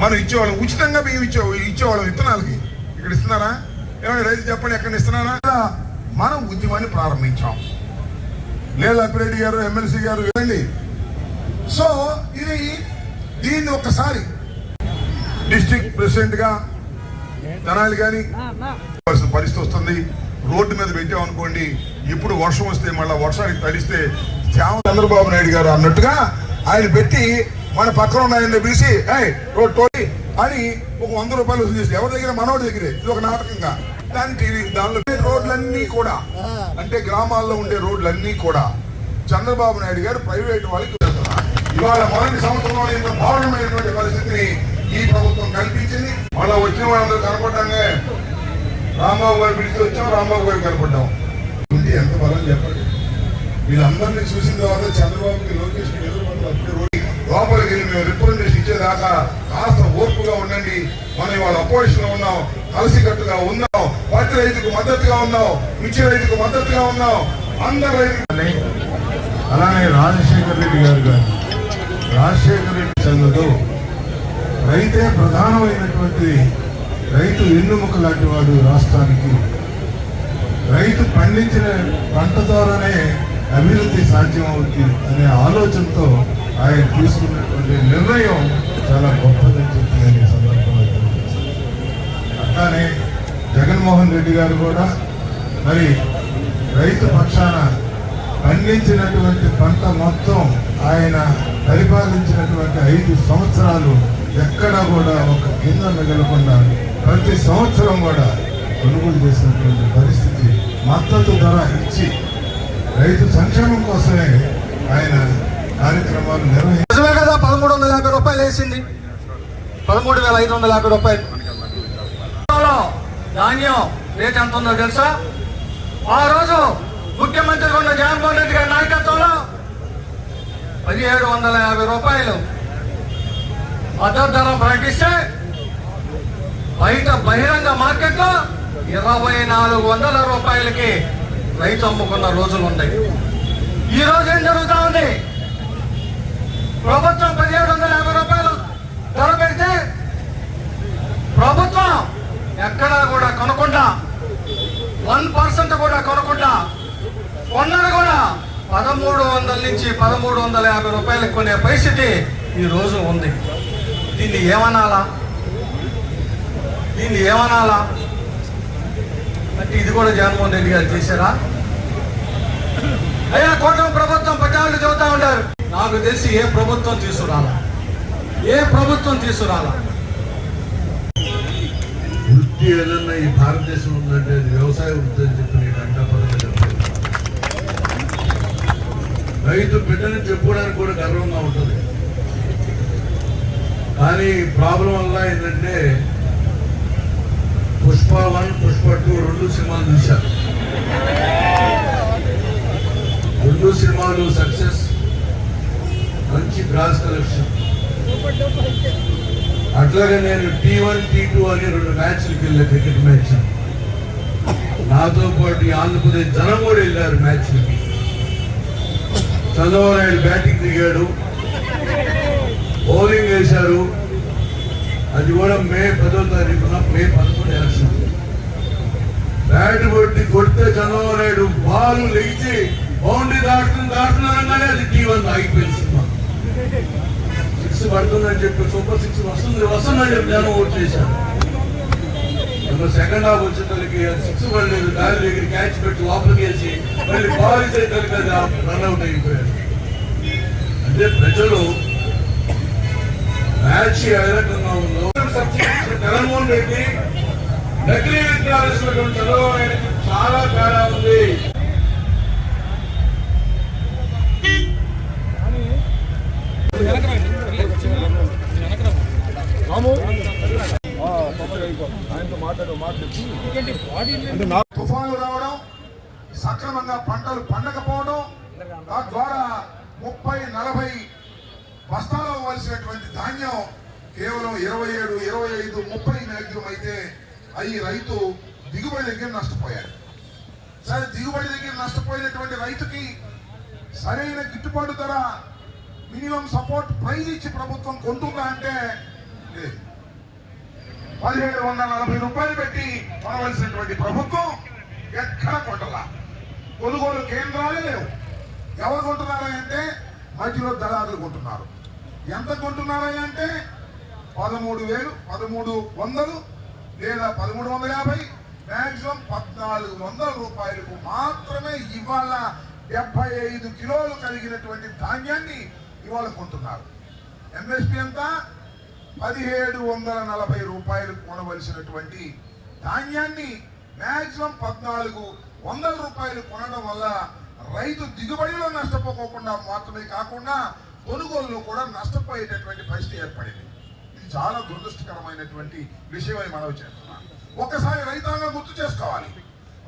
మనం ఇచ్చేవాళ్ళం. ఉచితంగా బియ్యం ఇచ్చే ఇచ్చేవాళ్ళం విత్తనాలకి. ఇక్కడ ఇస్తున్నారా? ఏమైనా రైతు చెప్పండి ఎక్కడ ఇస్తున్నారా? మనం ఉద్యమాన్ని ప్రారంభించాం. లేదా అప్పిరెడ్డి గారు ఎమ్మెల్సీ గారు ఇవ్వండి సో ఇది దీన్ని ఒక్కసారి డిస్టిక్ ప్రెసిడెంట్గా కానీ పరిస్థితి వస్తుంది. రోడ్డు మీద పెట్టామనుకోండి ఇప్పుడు వర్షం వస్తే మళ్ళీ వర్షానికి తడిస్తే చంద్రబాబు నాయుడు గారు అన్నట్టుగా ఆయన పెట్టి మన పక్కన ఉన్న ఆయన పిలిచి టోలీ అని ఒక వంద రూపాయలు వసూలు చేసి ఎవరి దగ్గర? మనోడి దగ్గరే. ఇది ఒక నాటకంగా. దాని టీవీ దానిలో రోడ్లన్నీ కూడా. అంటే గ్రామాల్లో ఉండే రోడ్లన్నీ కూడా. చంద్రబాబు నాయుడు గారు ప్రైవేట్ వాళ్ళకి వెళ్తున్నారు. ఇవాళ మొదటి సంవత్సరంలో ఇంత దారుణమైనటువంటి పరిస్థితిని ఈ ప్రభుత్వం కల్పించింది. మళ్ళా వచ్చిన వాళ్ళందరూ కనపడ్డానే రాంబాబు గారు పిలిచి వచ్చాం రాంబాబు గారు కనపడ్డాం. ఉంది ఎంత బలం చెప్పండి. వీళ్ళందరినీ చూసిన తర్వాత చంద్రబాబుకి లోకేష్ ఎదురు లోపలికి వెళ్ళి మేము రిప్రజెంటేషన్ ఇచ్చేదాకా కాస్త ఓర్పుగా ఉండండి. మనం ఇవాళ అపోజిషన్లో ఉన్నాం. కలిసికట్టుగా ఉన్నాం. పత్తి రైతుకు మద్దతుగా ఉన్నాం. మిర్చి రైతుకు మద్దతుగా ఉన్నాం. అందరు రైతులు అలానే రాజశేఖర రెడ్డి గారు గారు రాజశేఖర రెడ్డి చంద్రుడు రైతే ప్రధానమైనటువంటి రైతు ఎన్నుముక లాంటి వాడు రాష్ట్రానికి. రైతు పండించిన పంట ద్వారానే అభివృద్ధి సాధ్యమవుతుంది అనే ఆలోచనతో ఆయన తీసుకున్నటువంటి నిర్ణయం చాలా గొప్పదని చెప్పి నేను సందర్భంగా అట్లానే జగన్మోహన్ రెడ్డి గారు కూడా మరి రైతు పక్షాన పండించినటువంటి పంట మొత్తం ఆయన పరిపాలించినటువంటి ఐదు సంవత్సరాలు ఎక్కడా కూడా ఒక కింద మిగలకుండా ప్రతి సంవత్సరం కూడా కొనుగోలు చేసినటువంటి పరిస్థితి మద్దతు ధర ఇచ్చి రైతు సంక్షేమం కోసమే నిజమే కదా పదమూడు వందల యాభై రూపాయలు వేసింది. పదమూడు వేల ఐదు వందల యాభై రూపాయలు. ధాన్యం రేట్ ఎంత ఉందో తెలుసా? ఆ రోజు ముఖ్యమంత్రి ఉన్న జగన్మోహన్ రెడ్డి గారి నాయకత్వంలో పదిహేడు వందల యాభై రూపాయలు. మద్దతు ప్రకటిస్తే బయట బహిరంగ మార్కెట్లో ఇరవై నాలుగు వందల రూపాయలకి రైతు అమ్ముకున్న రోజులు ఉన్నాయి. ఈ రోజు ఏం జరుగుతా ఉంది? ప్రభుత్వం పదిహేడు వందల యాభై రూపాయలు ధర పెడితే ప్రభుత్వం ఎక్కడా కూడా కొనకుండా వన్ పర్సెంట్ కూడా కొనకుండా కొన్నది కూడా పదమూడు వందల నుంచి పదమూడు వందల యాభై రూపాయలకు కొనే పరిస్థితి ఈ రోజు ఉంది. దీన్ని ఏమనాలా? దీన్ని ఏమనాలా? అంటే ఇది కూడా జగన్మోహన్ రెడ్డి గారు చేశారా? అయ్యా కోటం ప్రభుత్వం పట్టాలు చెబుతా ఉంటారు. నాకు తెలిసి ఏ ప్రభుత్వం తీసుకురాల? ఏ ప్రభుత్వం తీసుకురాల? వృత్తి ఏదన్నా ఈ భారతదేశం ఉందంటే వ్యవసాయ వృత్తి అని చెప్పి నేను అంటాపడగా రైతు బిడ్డని చెప్పుకోవడానికి కూడా గర్వంగా ఉంటుంది. కానీ ప్రాబ్లం వల్ల ఏంటంటే పుష్ప వన్ పుష్ప టూ రెండు సినిమాలు చూశారు. రెండు సినిమాలు సక్సెస్. Gross collection. అట్లాగే నేను టీ వన్ టీ టూ అని రెండు మ్యాచ్లకు వెళ్ళా క్రికెట్ మ్యాచ్. నాతో పాటు ఆంధ్రప్రదేశ్ జనం కూడా వెళ్ళారు మ్యాచ్లకి. చంద్రబాబు నాయుడు బ్యాటింగ్ దిగాడు. బౌలింగ్ వేశారు. అది కూడా మే పదో తారీఖున మే పదకొండు ఎలక్షన్. బ్యాట్ కొట్టి కొడితే చంద్రబాబు నాయుడు బాల్ లేచి బౌండరీ దాటుతుంది దాటుతున్నారనగానే అది టీ వన్ ఆగిపోయింది సినిమా. పడుతుందని చెప్పి సూపర్ సిక్స్ వస్తుంది వస్తుందని చెప్పి నేను ఓట్ చేశాను సెకండ్ హాఫ్ వచ్చేసరికి సిక్స్ పడలేదు దారి దగ్గర క్యాచ్ పెట్టి లోపలికి వేసి మళ్ళీ బాల్ ఇచ్చేసరికి అది రన్అట్ అయిపోయారు అంటే ప్రజలు మ్యాచ్ ఏ రకంగా ఉందో సబ్సిడీ జగన్మోహన్ రెడ్డి నకిలీ విత్తనాలు చదవడానికి చాలా తేడా ఉంది. సక్రమంగా పంటలు పండకపోవడం తద్వారా ముప్పై నలభై బస్తాలు అవ్వాల్సినటువంటి ధాన్యం కేవలం ఇరవై ఏడు ఇరవై ఐదు ముప్పై మ్యాక్సిమం అయితే అవి రైతు దిగుబడి దగ్గర నష్టపోయాడు. సరే దిగుబడి దగ్గర నష్టపోయినటువంటి రైతుకి సరైన గిట్టుబాటు ధర మినిమం సపోర్ట్ ప్రైజ్ ఇచ్చి ప్రభుత్వం కొంటుందా అంటే లేదు. పదిహేడు వందల నలభై రూపాయలు పెట్టి కొనవలసినటువంటి ప్రభుత్వం ఎక్కడ కొట్టలా? కొనుగోలు కేంద్రాలే లేవు. ఎవరు కొంటున్నారా అంటే మధ్యలో దళారులు కొంటున్నారు. ఎంత కొంటున్నారా అంటే పదమూడు వేలు పదమూడు వందలు లేదా పదమూడు వందల యాభై మ్యాక్సిమం పద్నాలుగు వందల రూపాయలకు మాత్రమే ఇవాళ డెబ్బై ఐదు కిలోలు కలిగినటువంటి ధాన్యాన్ని ఇవాళ కొంటున్నారు. ఎంఎస్పి ఎంత? పదిహేడు వందల నలభై రూపాయలు కొనవలసినటువంటి ధాన్యాన్ని మ్యాక్సిమం పద్నాలుగు వందల రూపాయలు కొనడం వల్ల రైతు దిగుబడిలో నష్టపోకోకుండా మాత్రమే కాకుండా కొనుగోలులో కూడా నష్టపోయేటటువంటి పరిస్థితి ఏర్పడింది. ఇది చాలా దురదృష్టకరమైనటువంటి విషయమని మనవి చేస్తున్నాను ఒకసారి రైతాంగం గుర్తు చేసుకోవాలి.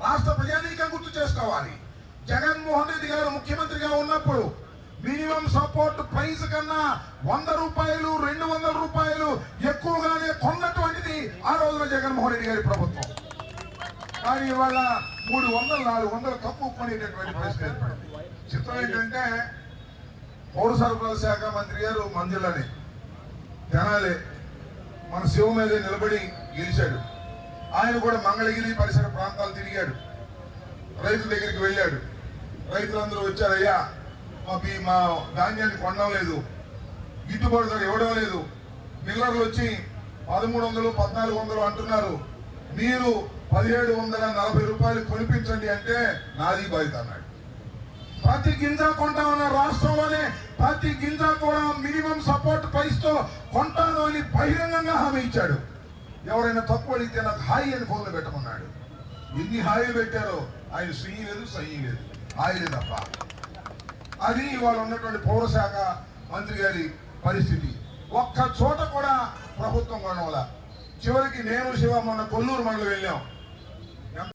రాష్ట్ర ప్రజానీకం గుర్తు చేసుకోవాలి. జగన్మోహన్ రెడ్డి గారు ముఖ్యమంత్రిగా ఉన్నప్పుడు మినిమం సపోర్ట్ ప్రైస్ కన్నా వంద రూపాయలు రెండు వందల రూపాయలు ఎక్కువగానే కొన్నటువంటిది ఆ రోజున జగన్మోహన్ రెడ్డి గారి ప్రభుత్వం. కానీ ఇవాళ మూడు వందలు నాలుగు వందలు తక్కువ కొనేటటువంటి పరిస్థితి ఏర్పడింది. చిత్రం ఏంటంటే పౌర సరఫరాల శాఖ మంత్రి గారు మంజులని తెనాలి మన శివ మీద నిలబడి గెలిచాడు. ఆయన కూడా మంగళగిరి పరిసర ప్రాంతాలు తిరిగాడు. రైతుల దగ్గరికి వెళ్ళాడు. రైతులందరూ వచ్చారయ్యా మా మా ధాన్యాన్ని కొనడం లేదు. గిట్టుబాటు ధర ఇవ్వడం లేదు. మిల్లర్లు వచ్చి పదమూడు వందలు పద్నాలుగు వందలు అంటున్నారు. మీరు పదిహేడు వందల నలభై రూపాయలు కొనిపించండి అంటే నాది బాధ్యత అన్నాడు. ప్రతి గింజ కొంటా ఉన్న రాష్ట్రంలోనే ప్రతి గింజ కూడా మినిమం సపోర్ట్ ప్రైస్తో కొంటాను అని బహిరంగంగా హామీ ఇచ్చాడు. ఎవరైనా తక్కువ అడిగితే నాకు హాయి అని ఫోన్లో పెట్టమన్నాడు. ఎన్ని హాయిలు పెట్టారో ఆయన సుయ్యి లేదు సయ్యి లేదు. హాయిలే తప్ప. అది ఇవాళ ఉన్నటువంటి పౌరశాఖ మంత్రి గారి పరిస్థితి. ఒక్క చోట కూడా ప్రభుత్వం కొనవల. చివరికి నేను శివ మొన్న కొల్లూరు మండలం వెళ్ళాం.